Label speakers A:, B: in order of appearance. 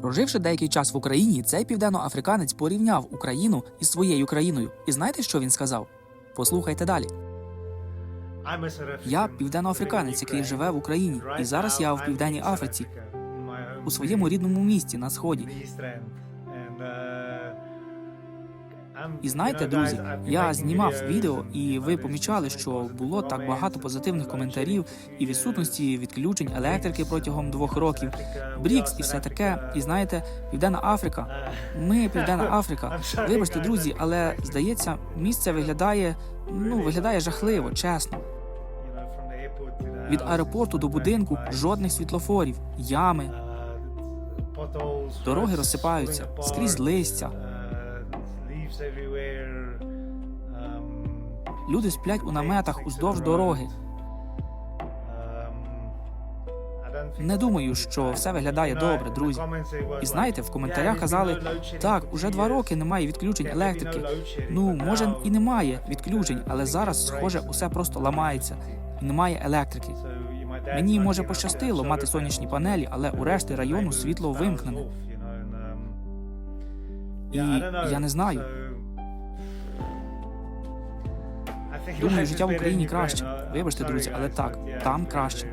A: Проживши деякий час в Україні, цей південноафриканець порівняв Україну із своєю країною. І знаєте, що він сказав? Послухайте далі.
B: Я південноафриканець, який живе в Україні, і зараз я в Південній Африці,
A: У своєму рідному місті на сході.
B: І знаєте, друзі, я знімав відео, і ви помічали, що було так багато позитивних коментарів
A: і відсутності відключень електрики протягом двох років, Брікс і все таке. І знаєте, Південна Африка. Ми Південна Африка. Вибачте, друзі, але здається, місце виглядає ну виглядає жахливо, чесно. Від аеропорту до будинку жодних світлофорів, ями,
B: дороги розсипаються, скрізь листя.
A: Люди сплять у наметах уздовж дороги. Не думаю, що все виглядає добре, друзі. І знаєте, в коментарях казали, так, уже два роки немає відключень електрики. Ну, може, і немає відключень, але зараз, схоже, усе просто ламається і немає електрики.
B: Мені може пощастило мати сонячні панелі, але у решти району світло вимкнене.
A: І я не знаю. Думаю, життя в Україні краще. Вибачте, друзі, але так, там краще.